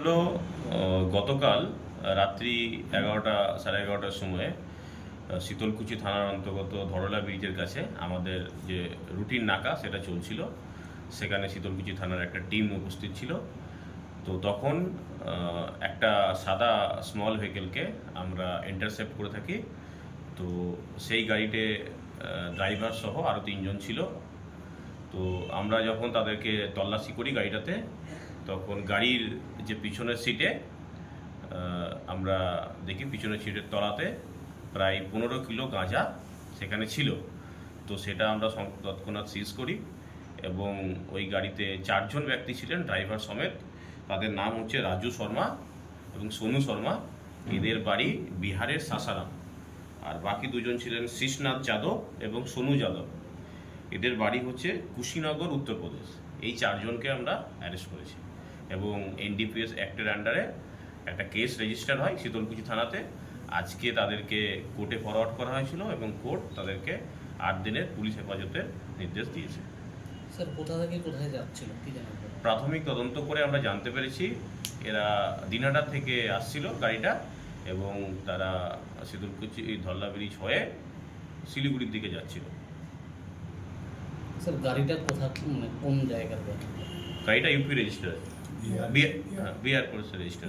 হলো গতকাল রাত্রি এগারোটা, সাড়ে এগারোটার সময়ে শীতলকুচি থানার অন্তর্গত ধরলা ব্রিজের কাছে আমাদের যে রুটিন নাকা সেটা চলছিল। সেখানে শীতলকুচি থানার একটা টিম উপস্থিত ছিল। তো তখন একটা সাদা স্মল ভেহিকেলকে আমরা ইন্টারসেপ্ট করে থাকি। তো সেই গাড়িতে ড্রাইভার সহ আরও তিনজন ছিল। তো আমরা যখন তাদেরকে তল্লাশি করি গাড়িটাতে তখন গাড়ির যে পিছনের সিটে আমরা দেখি পিছনের সিটের তলাতে প্রায় পনেরো কিলো গাঁজা সেখানে ছিল। তো সেটা আমরা তৎক্ষণাৎ সিজ করি এবং ওই গাড়িতে চারজন ব্যক্তি ছিলেন ড্রাইভার সমেত। তাদের নাম হচ্ছে রাজু শর্মা এবং সোনু শর্মা। এদের বাড়ি বিহারের সাসারাম। আর বাকি দুজন ছিলেন শীষনাথ যাদব এবং সোনু যাদব। এদের বাড়ি হচ্ছে কুশিনগর, উত্তরপ্রদেশ। এই চারজনকে আমরা অ্যারেস্ট করেছি। এবং এনডিপিএস অ্যাক্টের আন্ডারে একটা কেস রেজিস্টার হয় শীতলকুচি থানাতে। আজকে তাদেরকে কোর্টে ফরওয়ার্ড করা হয়েছিল এবং কোর্ট তাদেরকে আট দিনের পুলিশ হেফাজতের নির্দেশ দিয়েছে। স্যার কোথা থেকে কোথায় যাচ্ছিল? কি প্রাথমিক তদন্ত করে আমরা জানতে পেরেছি এরা দিনাটা থেকে আসছিল গাড়িটা এবং তারা শীতলকুচি ধল্লা ব্রিজ হয়ে শিলিগুড়ির দিকে যাচ্ছিল। স্যার গাড়িটা কোথা মানে কোন জায়গার গাড়িটা? UP register B R police register